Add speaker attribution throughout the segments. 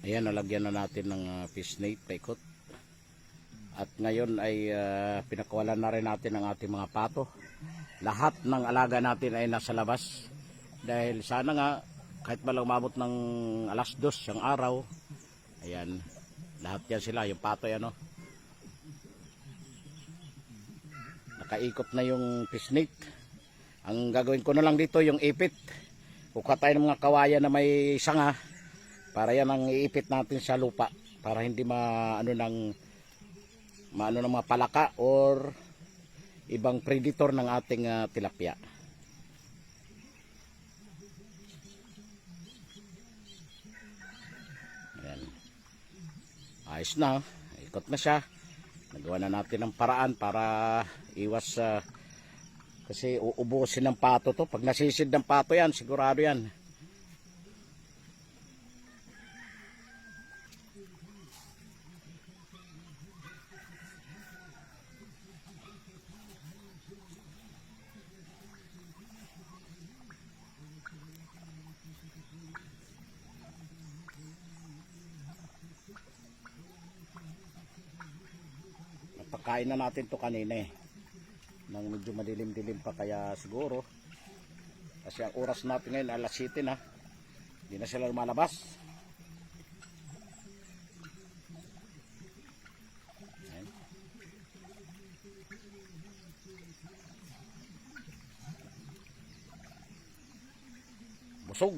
Speaker 1: Ayan, nalagyan na natin ng uh, fish net paikot. At ngayon ay ah, pinakawalan na rin natin ang ating mga pato. Lahat ng alaga natin ay nasa labas. Dahil sana nga, kahit ba lang umabot ng alas dos yung araw, ayan, lahat yan sila, yung pato yan, no? Nakaikot na yung fish net. Ang gagawin ko na lang dito yung ipit. Kukuha tayo ng mga kawayan na may sanga para yan ang iipit natin sa lupa para hindi maano ng maano ng mga palaka or ibang predator ng ating ah, tilapia. Ayan. Ayos na. Ikot na siya. Nagawa na natin ng paraan para iwas sa kasi uubusin ng pato to. Pag nasisid ng pato yan, sigurado yan. Napakain na natin to kanina eh. Nang medyo madilim-dilim pa kaya siguro. Kasi ang oras natin ngayon alas 7 na. Hindi na sila lumalabas. Ayan. Busog.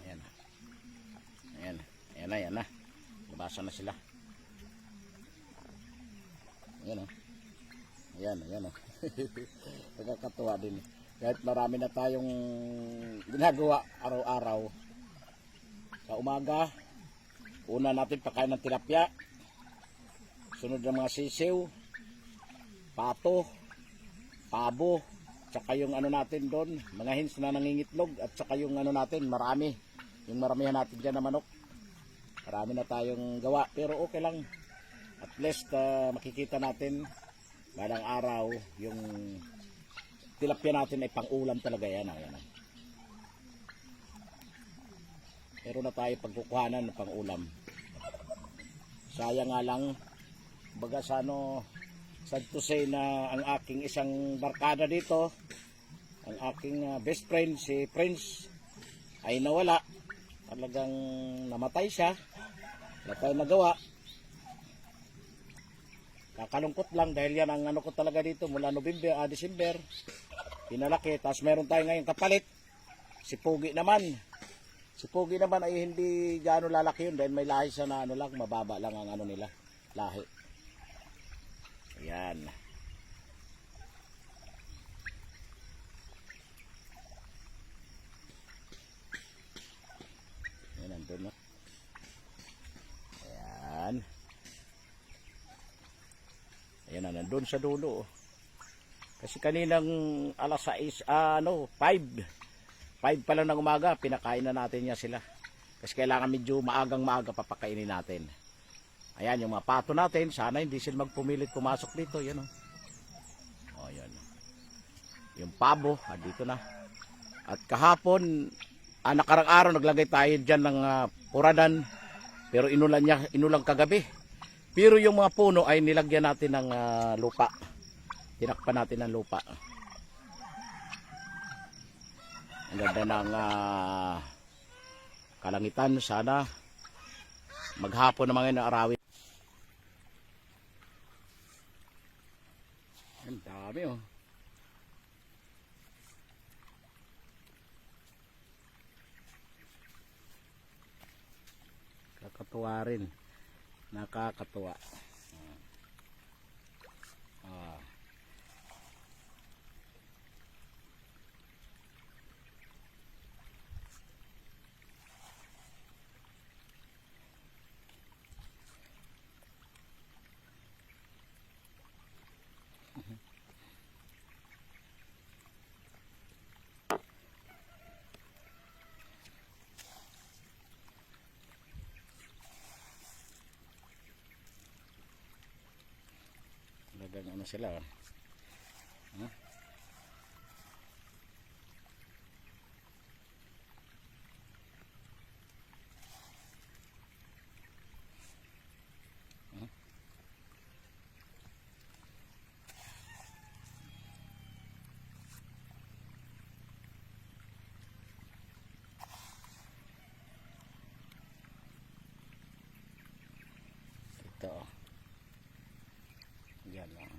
Speaker 1: Ayan. Ayan. Ayan na, ayan na. Labasan na sila. Ayan o. Ayan, ayan o. Nakakatuwa din. Kahit marami na tayong ginagawa araw-araw. Sa umaga, una natin pakain ng tilapia. Sunod ng mga sisiw, pato, pabo, tsaka yung ano natin doon, mga hens na nangingitlog, at tsaka yung ano natin, marami. Yung maramihan natin dyan na manok. Marami na tayong gawa, pero okay lang. At least ah, makikita natin balang araw yung tilapia natin ay pang-ulam talaga yan. ah, yan ah. Meron na tayo pagkukuhanan ng pang-ulam. Sayang nga lang, baga sa ano, sad to say na ang aking isang barkada dito, ang aking ah, best friend, si Prince, ay nawala. Talagang namatay siya. Wala tayong nagawa. Kakalungkot lang dahil yan ang ano ko talaga dito mula November, ah, December. Pinalaki. Tapos meron tayo ngayon kapalit. Si Pugi naman. Si Pugi naman ay hindi gaano lalaki yun dahil may lahi siya na ano lang, mababa lang ang ano nila, lahi. Ayan, nandun na. Ayan. Nandun sa dulo. oh. Kasi kaninang alas 6, ah, ano, 5. 5 pa lang ng umaga, pinakain na natin niya sila. Kasi kailangan medyo maagang maaga papakainin natin. Ayan, yung mga pato natin, sana hindi sila magpumilit pumasok dito. Yan o. O, yan. Yung pabo, ah, dito na. At kahapon, ah, nakarang araw, naglagay tayo dyan ng ah, puradan. Pero inulan niya, inulang kagabi. Pero yung mga puno ay nilagyan natin ng ah, lupa. Tinakpan natin ng lupa. Ang ganda ng ah, kalangitan. Sana maghapon na mga naarawin. Ang dami oh. Kakatuwa rin. Nakakatuwa. Sila. oh. Huh? Huh? Ito. oh. Yan lang.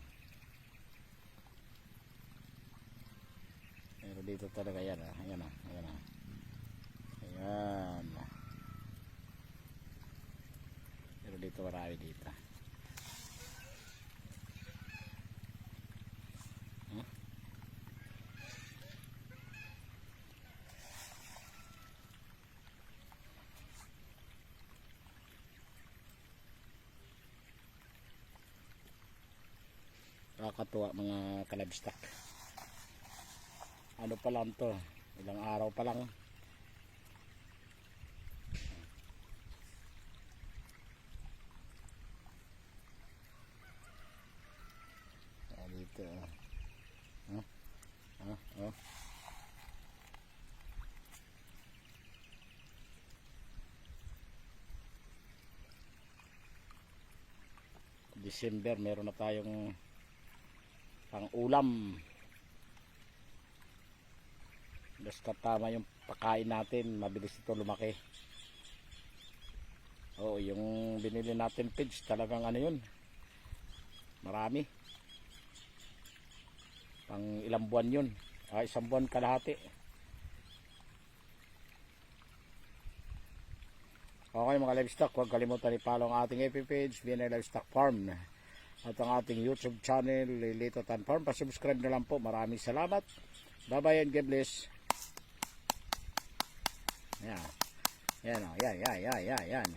Speaker 1: Pero dito talaga yan ah. Ayan ah. Ayan ah. Ayan. Pero dito marami dito. Nakakatuwa mga kalabstak. Ano pa lang to? Ilang araw pa lang. Ah, dito. ah. Ah, ah, oh. December meron na tayong pang ulam basta tama yung pakain natin. Mabilis ito lumaki. Oo yung binili natin pigs talagang ano yun? Marami. Pang ilang buwan yun. Ah, isang buwan kalahati. Okay mga livestock huwag kalimutan i-follow ang ating FB page BNI Livestock Farm at ang ating YouTube channel Lilito Tan Farm pasubscribe na lang po. Maraming salamat. Bye bye and God bless. Yan yan o yan yan yan yan yan